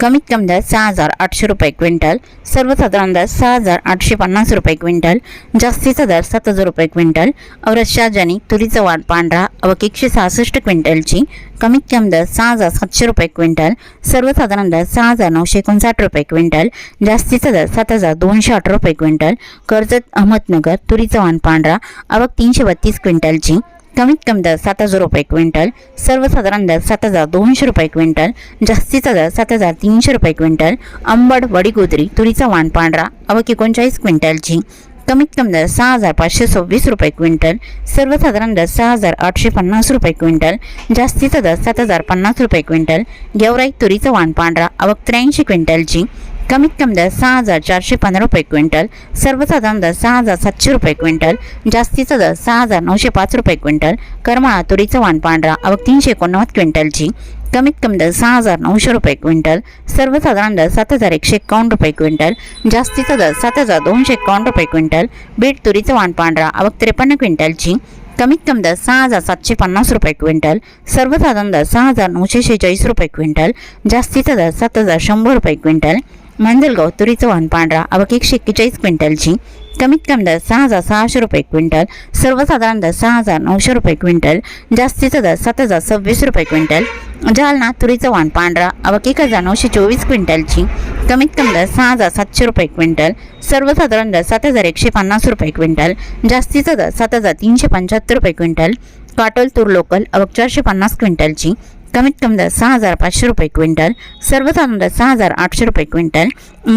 कमीत कमी दर सहा हजार आठशे रुपये क्विंटल सर्वसाधारण दर सहा हजार आठशे पन्नास रुपये क्विंटल जास्तीचा दर सात हजार रुपये क्विंटल औरत शाहजानी तुरीचं वाण पांढरा अवक एकशे सहासष्ट क्विंटलची कमीत कमी दर सहा हजार सातशे रुपये क्विंटल सर्वसाधारण दर सहा हजार नऊशे एकोणसाठ रुपये क्विंटल जास्तीचा दर सात हजार दोनशे अठरा रुपये क्विंटल कर्जत अहमदनगर तुरीचं वाण पांढरा अवक तीनशे बत्तीस क्विंटलची कमीत कमी दर सात हजार रुपये क्विंटल सर्वसाधारण दर सात हजार दोनशे रुपये क्विंटल जास्तीचा दर सात हजार तीनशे रुपये क्विंटल अंबड वडीगोदरी तुरीचा वाण पांढरा अवक एकोणचाळीस क्विंटलची. कमीत कमी दर सहा हजार पाचशे सव्वीस रुपये क्विंटल सर्वसाधारण दर सहा हजार आठशे पन्नास रुपये क्विंटल जास्तीचा दर सात हजार पन्नास रुपये क्विंटल गेवराई तुरीचं वाण पांढरा अवक त्र्याऐंशी क्विंटलची. कमीत कमी दर सहा हजार चारशे पंधरा रुपये क्विंटल सर्वसाधारण दर सहा हजार सातशे रुपये क्विंटल जास्तीचा दर सहा हजार नऊशे पाच रुपये क्विंटल करमाळा तुरीचं वाण पांढरा अवघ तीनशे एकोणनव्वद क्विंटलची. कमीत कमी दर सहा हजार नऊशे रुपये क्विंटल सर्वसाधारण दर सात हजार एकशे एकावन्न रुपये क्विंटल जास्तीचा दर सात हजार दोनशे एकावन्न रुपये क्विंटल बीट तुरीचं वाण पांढरा अवघ त्रेपन्न क्विंटलची. कमीत कमी दर सहा हजार सातशे पन्नास रुपये क्विंटल सर्वसाधारण दर सहा हजार नऊशे शेहेचाळीस रुपये क्विंटल जास्तीचा दर सात हजार शंभर रुपये क्विंटल मंजलगाव तुरीचं वाहन पांढरा अवक एकशे एक्केचाळीस क्विंटलची. कमीत कमी दर सहा हजार सहाशे रुपये क्विंटल. सर्वसाधारण दर सहा हजार नऊशे रुपये क्विंटल. जास्तीचा दर सात हजार सव्वीस रुपये क्विंटल. जालना तुरीचं वाण पांढरा अवक एक हजार नऊशे चोवीस क्विंटलची. कमीत कमी दर सहा हजार सातशे रुपये क्विंटल. सर्वसाधारण दर सात हजार एकशे पन्नास रुपये क्विंटल. जास्तीचा दर सात हजार तीनशे पंच्याहत्तर रुपये क्विंटल. काटोल तूर लोकल अवक चारशे पन्नास क्विंटलची. कमीत कमी दर सहा हजार पाचशे रुपये क्विंटल सर्वसाधारण दर सहा हजार आठशे रुपये क्विंटल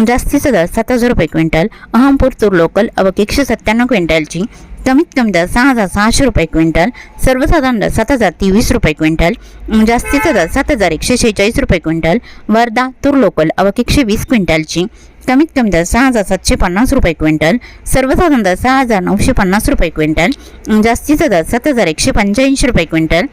जास्तीचा दर सात हजार रुपये क्विंटल अहमपूर तूर लोकल अवक एकशे सत्त्याण्णव क्विंटलची कमीत कमी दर सहा हजार सहाशे रुपये क्विंटल सर्वसाधारण दर सात हजार तेवीस रुपये क्विंटल जास्तीचा दर सात हजार एकशे शेहेचाळीस रुपये क्विंटल वर्धा तूर लोकल अवक एकशे वीस क्विंटलची कमीत कमी दर सहा हजार सातशे पन्नास रुपये क्विंटल सर्वसाधारण दर सहा हजार नऊशे पन्नास रुपये क्विंटल जास्तीचा दर सात हजार एकशे पंच्याऐंशी रुपये क्विंटल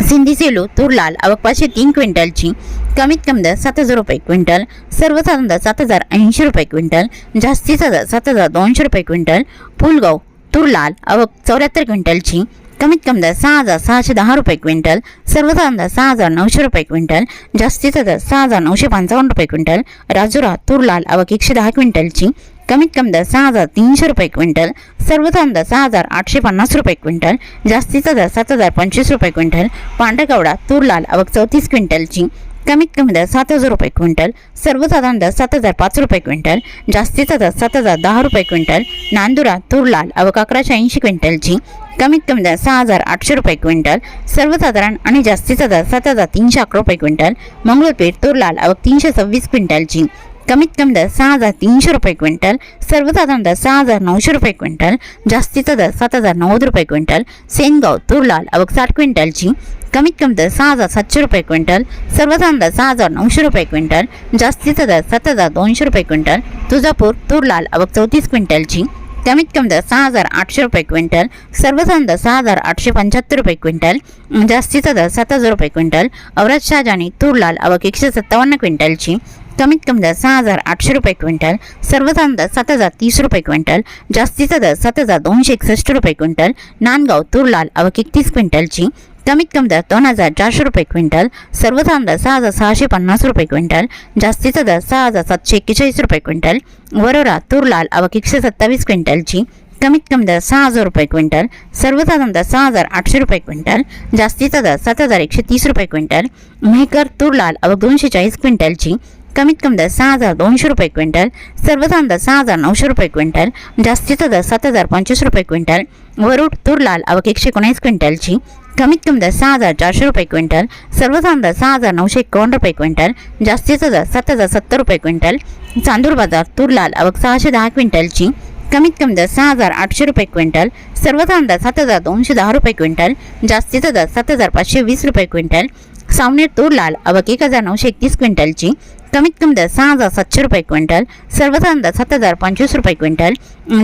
सिंधी सेलू तूर लाल अवक पाचशे तीन क्विंटलची कमीत कमी दर सात हजार रुपये क्विंटल सर्वसाधारण दर सात हजार ऐंशी रुपये क्विंटल जास्तीचा दर सात हजार दोनशे रुपये क्विंटल फुलगाव तूर लाल अवक चौऱ्याहत्तर क्विंटलची कमीत कमी दर सहा हजार सहाशे दहा रुपये क्विंटल सर्वसाधारण दर सहा हजार नऊशे रुपये क्विंटल जास्तीचा दर सहा हजार नऊशे पंचावन्न रुपये क्विंटल राजुरा तूर लाल अवक एकशे दहा क्विंटलची कमीत कमी दर सहा हजार तीनशे रुपये क्विंटल सर्वोत्तम दर सहा हजार आठशे पन्नास रुपये क्विंटल जास्तीचा दर सात हजार पंचवीस रुपये क्विंटल पांढरगावडा तूर लाल अवक चौतीस क्विंटलची कमीत कमी दर सात हजार रुपये क्विंटल सर्वसाधारण दर सात हजार पाच रुपये क्विंटल जास्तीचा दर सात हजार दहा रुपये क्विंटल नांदुरा तूर लाल अवक अकराशे ऐंशी क्विंटलची कमीत कमी दर सहा हजार आठशे रुपये क्विंटल सर्वसाधारण आणि जास्तीचा दर सात हजार तीनशे अकरा रुपये क्विंटल मंगळपेठ तूर लाल अवक तीनशे सव्वीस क्विंटलची कमीत कमी दर सहा हजार तीनशे रुपये क्विंटल सर्वसाधारण दर सहा हजार नऊशे रुपये क्विंटल जास्तीचा दर सात हजार नव्वद रुपये क्विंटल सेनगाव तुरलाल अवघ अवक साठ क्विंटलची कमीत कमी दर सहा हजार सातशे रुपये क्विंटल सर्वसाधारण दर सहा हजार नऊशे रुपये क्विंटल जास्तीचा दर सात हजार दोनशे रुपये क्विंटल तुळजापूर तुरलाल अवघ चौतीस क्विंटलची कमीत कमी दर सहा हजार आठशे रुपये क्विंटल सर्वसाधारण दर सहा हजार आठशे पंच्याहत्तर रुपये क्विंटल जास्तीचा दर सात हजार रुपये क्विंटल औरत शाहजानी तुरलाल अवघ अवक एकशे सत्तावन्न क्विंटलची कमीत कमी दर सहा हजार आठशे रुपये क्विंटल सर्वसाधारण दर सात हजार तीस रुपये क्विंटल जास्तीचा दर सात हजार दोनशे एकसष्ट रुपये क्विंटल नांदगाव तूर लाल अवक एकतीस क्विंटलची कमीत कमी दर दोन हजार चारशे रुपये क्विंटल सर्वसाधारण दर सहा हजार सहाशे पन्नास रुपये क्विंटल जास्तीचा दर सहा हजार सातशे एक्केचाळीस रुपये क्विंटल वरोरा तूर लाल अवक एकशे सत्तावीस क्विंटलची कमीत कमी दर सहा हजार रुपये क्विंटल सर्वसाधारण दर सहा हजार आठशे रुपये क्विंटल जास्तीचा दर सात हजार एकशे तीस रुपये क्विंटल मेहकर तूर लाल दोनशे चाळीस क्विंटलची कमीत कमी दर सहा हजार दोनशे रुपये क्विंटल सर्वसाधारण दर सहा हजार नऊशे रुपये क्विंटल जास्तीचा दर सात हजार पंचवीस रुपये क्विंटल वरुड तूर लाल अवक एकशे एकोणीस क्विंटलची कमीत कमी दर सहा हजार चारशे रुपये क्विंटल सर्वसाधारण दर सहा हजार नऊशे एकावन्न रुपये क्विंटल जास्तीचा दर सात हजार सत्तर रुपये क्विंटल चांदूर बाजार तूर लाल आवक सहाशे दहा क्विंटलची कमीत कमी दर सहा हजार आठशे रुपये क्विंटल सर्वसाधारण दर सात हजार दोनशे दहा रुपये क्विंटल जास्तीचा दर सात हजार पाचशे वीस रुपये क्विंटल सावनेर तूर लाल आवक एक हजार नऊशे एकतीस क्विंटलची कमीत कमी दर सहा हजार सातशे रुपये क्विंटल सर्वसाधारण दर सात हजार पंचवीस रुपये क्विंटल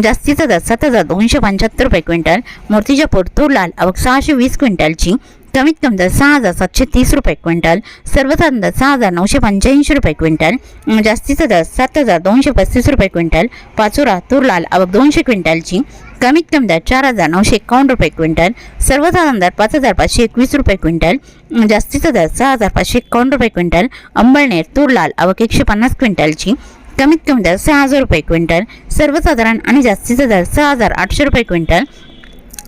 जास्तीचा दर सात हजार दोनशे पंच्याहत्तर रुपये क्विंटल मूर्तिजापूर तूर लाल आवक सहाशे वीस क्विंटलची कमीत कमी दर सहा हजार सातशे तीस रुपये क्विंटल सर्वसाधारण दर सहा हजार नऊशे पंच्याऐंशी रुपये क्विंटल जास्तीचा दर सात हजार दोनशे पस्तीस रुपये क्विंटल पाचोरा तूर लाल आवक दोनशे क्विंटलची कमीत कमी दर चार हजार नऊशे एकावन्न रुपये क्विंटल सर्वसाधारण दर पाच हजार पाचशे एकवीस रुपये क्विंटल जास्तीचा दर सहा हजार पाचशे एकावन्न रुपये क्विंटल अंबळनेर तूर लाल आवक एकशे पन्नास क्विंटलची कमीत कमी दर सहा हजार रुपये क्विंटल सर्वसाधारण आणि जास्तीचा दर सहा हजार आठशे रुपये क्विंटल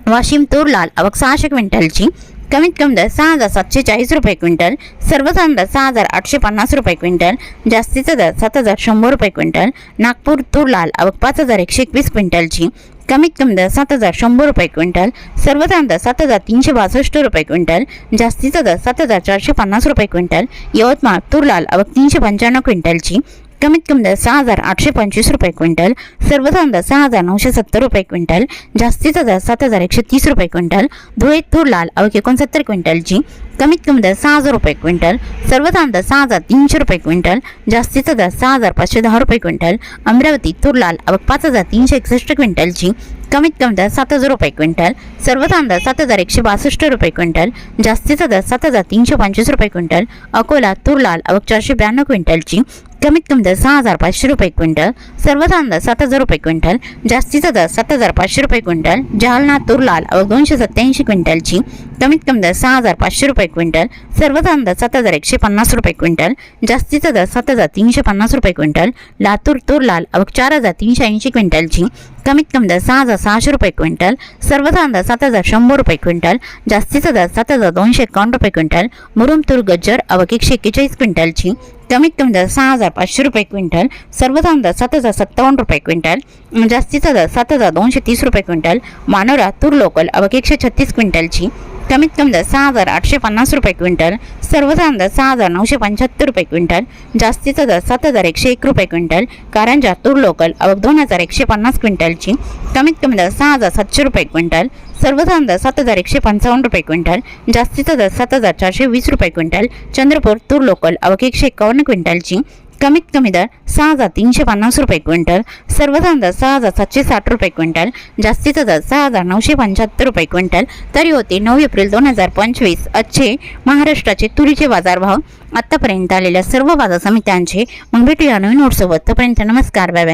वाशिम तूर लाल आवक सहाशे क्विंटलची कमीत कमी दर सहा हजार सातशे चाळीस रुपये क्विंटल सर्वसाधारण दर सहा हजार आठशे पन्नास रुपये क्विंटल जास्तीचा दर सात हजार शंभर रुपये क्विंटल नागपूर तूर लाल आवक पाच हजार एकशे एकवीस क्विंटलची कमीत कमी दर सात हजार शंभर रुपये क्विंटल सर्वसाधारण दर सात हजार तीनशे बासष्ट रुपये क्विंटल जास्तीचा दर सात हजार चारशे पन्नास रुपये क्विंटल यवतमाळ तूर लाल आवक तीनशे पंच्याण्णव क्विंटलची कमीत कमी दर सहा हजार आठशे पंचवीस रुपये क्विंटल सर्वसाधारण दर सहा हजार नऊशे सत्तर रुपये क्विंटल जास्तीचा दर सात हजार एकशे तीस रुपये क्विंटल धुळे तूर लाल आवक एकोणसत्तर क्विंटलची कमीत कमी दर सहा हजार रुपये क्विंटल सर्वसाधारण दर सहा हजार तीनशे रुपये क्विंटल जास्तीचा दर सहा हजार पाचशे दहा रुपये क्विंटल अमरावती तूर लाल अवघ पाच हजार तीनशे एकसष्ट क्विंटलची कमीत कमी दर सात हजार रुपये क्विंटल सर्वसाधारण दर सात हजार एकशे बासष्ट रुपये क्विंटल जास्तीचा दर सात हजार तीनशे पंचवीस रुपये क्विंटल अकोला तूर लाल आवक चारशे ब्याण्णव क्विंटलची कमीत कमी दर सहा हजार पाचशे रुपये क्विंटल सर्वसाधारण दर सात हजार रुपये क्विंटल जास्तीचा दर सात हजार पाचशे रुपये क्विंटल जालना तूर लाल दोनशे सत्याऐंशी क्विंटलची कमीत कमी दर सहा हजार पाचशे रुपये क्विंटल सर्वसाधारण दर सात हजार एकशे पन्नास रुपये क्विंटल जास्तीचा दर सात हजार तीनशे पन्नास रुपये क्विंटल लातूर तूर लाल चार हजार तीनशे ऐंशी क्विंटलची कमीत कमी दर सहा हजार सहाशे रुपये क्विंटल सर्वसाधारण दर सात हजार शंभर रुपये क्विंटल जास्तीचा दर सात हजार दोनशे एकावन्न रुपये क्विंटल मुरुम तूर गज्जर आवक एकशे एक्केचाळीस क्विंटलची कमीत कमी दर सहा हजार पाचशे रुपये क्विंटल सर्वसाधारण दर सात हजार सत्तावन्न रुपये क्विंटल जास्तीचा दर सात हजार दोनशे तीस रुपये क्विंटल मानोरा तूर लोकल आवक एकशे छत्तीस क्विंटलची कमीत कमी दर सहा हजार आठशे पन्नास रुपये क्विंटल सर्वसाधारण दर सहा हजार नऊशे पंच्याहत्तर रुपये क्विंटल जास्तीचा दर सात हजार एकशे एक रुपये क्विंटल कारंजा तूर लोकल आवक दोन हजार एकशे पन्नास क्विंटलची कमीत कमी दर सहा हजार सातशे रुपये क्विंटल सर्वसाधारण दर सात हजार एकशे पंचावन्न रुपये क्विंटल जास्तीचा दर सात हजार चारशे वीस रुपये क्विंटल चंद्रपूर तूर लोकल आवक एकशे एकावन्न क्विंटलची कमीत कमी दर सहा हजार तीनशे पन्नास रुपये क्विंटल सर्वसाधारण दर सहा हजार सातशे साठ रुपये क्विंटल जास्तीचा दर सहा हजार नऊशे पंच्याहत्तर रुपये क्विंटल. तरी होते नऊ एप्रिल दोन हजार पंचवीस आजचे महाराष्ट्राचे तुरीचे बाजारभाव. आत्तापर्यंत आलेल्या सर्व बाजार समित्यांचे मग भेटूया नवीन नोटसोबत तोपर्यंत नमस्कार बाय बाय.